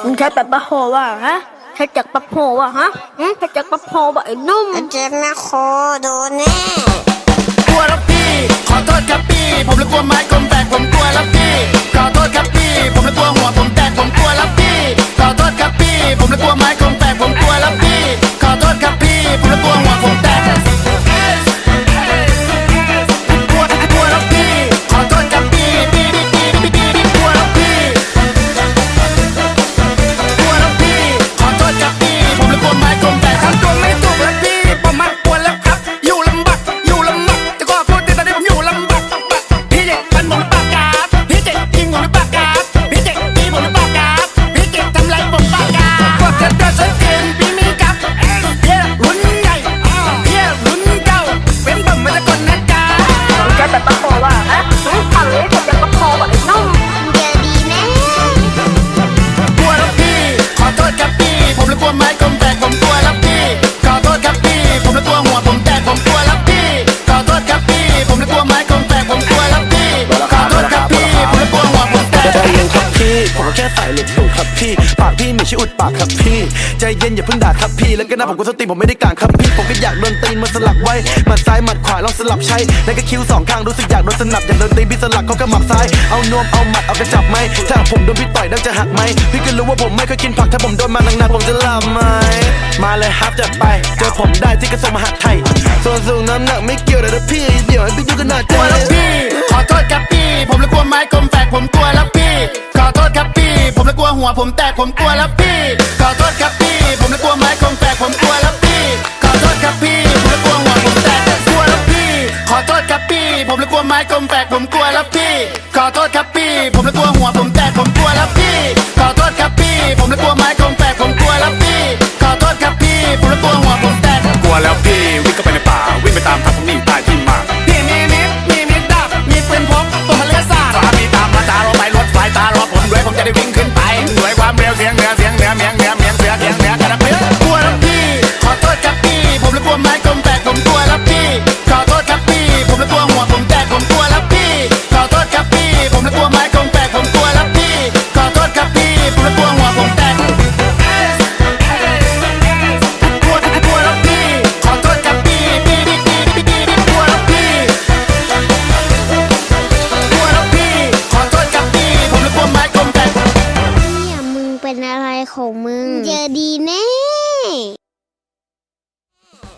มึงใช้แบบปะโฮว่าฮะใช้จักรปะโฮว่าฮะอืมใช้จักรปะโฮว่าไอ้นุ่มเจ็บแม่โคโดนแน่กลัวแล้วพี่ ขอโทษครับพี่ ผมเลยกลัวไม้กลมแต ใส่เหล็กครับพี่ ปากพี่มีชื่ออุดปากครับพี่ ใจเย็นอย่าเพิ่งด่าครับพี่ แล้วก็หน้าผมก็สติผมไม่ได้กลางครับพี่ ผมก็อยากโดนตีนมาสลับไว้หมัดซ้ายหมัดขวาลองสลับใช้ แล้วก็คิ้วสองข้างรู้สึกอยากโดนสนับอยากโดนตีนพี่สลักเขาก็หมับซ้าย เอานวมเอาหมัดเอากระจับไหมถ้าผมโดนพี่ต่อยดังจะหักไหมพี่ก็รู้ว่าผมไม่เคยกินผักถ้าผมโดนมาหนักๆผมจะหลับไหมมาเลยครับจัดไป เจอผมได้ที่กระทรวงมหาดไทย ส่วนสูงน้ำหนักไม่เกี่ยวเลยนะพี่ เดี๋ยวให้พี่ดูกันหน่อยกลัวแล้วพี่ ขอโทษครับพี่ ผมเลยกลัวไม้กลมแตกผมกลัวแล้วพี่ ขอโทษครับพี่ ผมเละกลัวหัวผมแตกผมกลัวแล้วพี่ ขอโทษครับพี่ ผมเละกลัวไม้กลมแตกผมกลัวแล้วพี่ ขอโทษครับพี่ ผมเละกลัวหัวผมแตกกลัวแล้วพี่ขอโทษครับพี่ผมเละกลัวไม้กลมแตกผมกลัวแล้วพี่ ขอโทษครับพี่ ผมเละกลัวหัวผม เป็นอะไรของมึง เจอดีแน่